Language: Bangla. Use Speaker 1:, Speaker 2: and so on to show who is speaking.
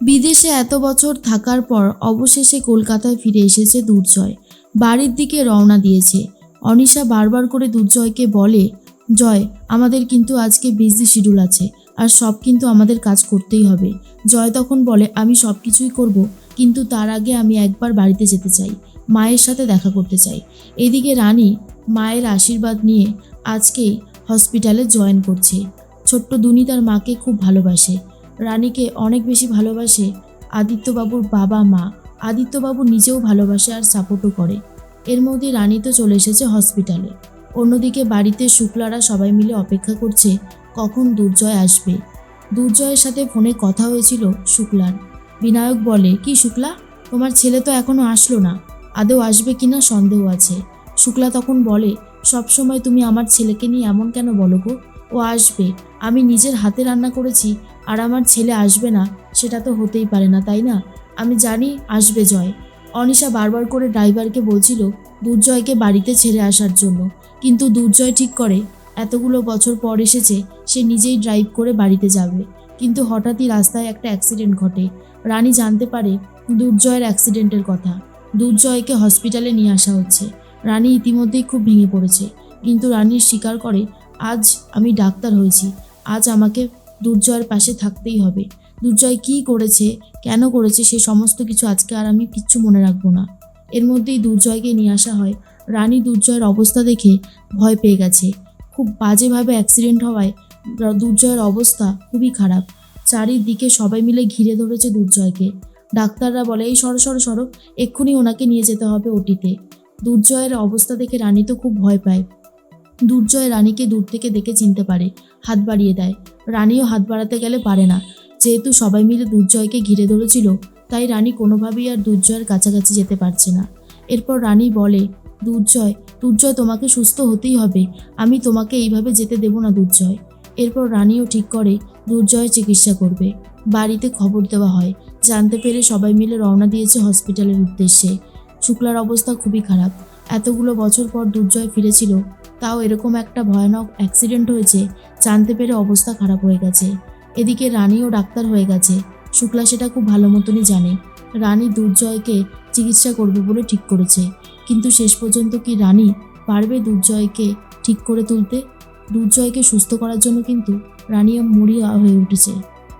Speaker 1: বিদেশে এত বছর থাকার পর অবশেষে কলকাতায় ফিরে এসেছে দুর্জয়। বাড়ির দিকে রওনা দিয়েছে। অনিশা বারবার করে দুর্জয়কে বলে, জয়, আমাদের কিন্তু আজকে বিজি শিডিউল আছে, আর সব কিন্তু আমাদের কাজ করতেই হবে। জয় তখন বলে, আমি সব কিছুই করব, কিন্তু তার আগে আমি একবার বাড়িতে যেতে চাই, মায়ের সাথে দেখা করতে চাই। এদিকে রানী মায়ের আশীর্বাদ নিয়ে আজকেই হসপিটালে জয়েন করছে। ছোট্ট দুনি তার মাকে খুব ভালোবাসে। রানীকে অনেক বেশি ভালোবাসে আদিত্যবাবুর বাবা মা। আদিত্যবাবু নিজেও ভালোবাসে আর সাপোর্টও করে। এর মধ্যে রানী তো চলে এসেছে হসপিটালে। অন্যদিকে বাড়িতে শুক্লারা সবাই মিলে অপেক্ষা করছে কখন দুর্জয় আসবে। দুর্জয়ের সাথে ফোনে কথা হয়েছিল শুক্লার। বিনায়ক বলে, কি শুক্লা? তোমার ছেলে তো এখনও আসলো না। আদৌ আসবে কিনা সন্দেহ আছে। শুক্লা তখন বলে, সবসময় তুমি আমার ছেলেকে নিয়ে এমন কেন বলো গো? ও আসবে। আমি নিজের হাতে রান্না করেছি আর আমার ছেলে আসবে না, সেটা তো হতেই পারে না, তাই না? আমি জানি আসবে জয়। অনিশা বারবার করে ড্রাইভারকে বলছিল দুর্জয়কে বাড়িতে ছেড়ে আসার জন্য। কিন্তু দুর্জয় ঠিক করে, এতগুলো বছর পর এসেছে, সে নিজেই ড্রাইভ করে বাড়িতে যাবে। কিন্তু হঠাৎই রাস্তায় একটা অ্যাক্সিডেন্ট ঘটে। রানী জানতে পারে দুর্জয়ের অ্যাক্সিডেন্টের কথা। দুর্জয়কে হসপিটালে নিয়ে আসা হচ্ছে। রানী ইতিমধ্যেই খুব ভেঙে পড়েছে। কিন্তু রানীর স্বীকার করে আজ আমি ডাক্তার হয়েছি। আজ আমাকে দুর্জয়ের পাশে থাকতেই হবে। দুর্জয় কী করেছে, কেন করেছে সে সমস্ত কিছু আজকে আর আমি কিচ্ছু মনে রাখব না। এর মধ্যেই দুর্জয়কে নিয়ে আসা হয়। রানী দুর্জয়ের অবস্থা দেখে ভয় পেয়ে গেছে। খুব বাজেভাবে অ্যাক্সিডেন্ট হওয়ায় দুর্জয়ের অবস্থা খুবই খারাপ। চারিদিকে সবাই মিলে ঘিরে ধরেছে দুর্জয়কে। ডাক্তাররা বলে, এই সরো সরো সরো, এক্ষুনি ওনাকে নিয়ে যেতে হবে ওটিতে। দুর্জয়ের অবস্থা দেখে রানী তো খুব ভয় পায়। দুর্জয় রানীকে দূর থেকে দেখে চিনতে পারে, হাত বাড়িয়ে দেয়। রানীও হাত বাড়াতে গেলে পারে না। যেহেতু সবাই মিলে দুর্জয়কে ঘিরে ধরেছিল, তাই রানী কোনোভাবেই আর দুর্জয়ের কাছাকাছি যেতে পারছে না। এরপর রানী বলে, দুর্জয় দুর্জয় তোমাকে সুস্থ হতেই হবে। আমি তোমাকে এইভাবে যেতে দেব না, দুর্জয়। এরপর রানীও ঠিক করে দুর্জয়ের চিকিৎসা করবে। বাড়িতে খবর দেওয়া হয়। জানতে পেরে সবাই মিলে রওনা দিয়েছে হসপিটালের উদ্দেশ্যে। শুক্লার অবস্থা খুবই খারাপ। এতগুলো বছর পর দুর্জয় ফিরেছিল, তাও এরকম একটা ভয়ানক অ্যাক্সিডেন্ট হয়েছে, জানতে পেরে অবস্থা খারাপ হয়ে গেছে। এদিকে রানীও ডাক্তার হয়ে গেছে, শুক্লা সেটা খুব ভালো মতনই জানে। রানী দুর্জয়কে চিকিৎসা করবে বলে ঠিক করেছে, কিন্তু শেষ পর্যন্ত কি রানী পারবে দুর্জয়কে ঠিক করে তুলতে? দুর্জয়কে সুস্থ করার জন্য কিন্তু রানী মরিয়া হয়ে উঠেছে।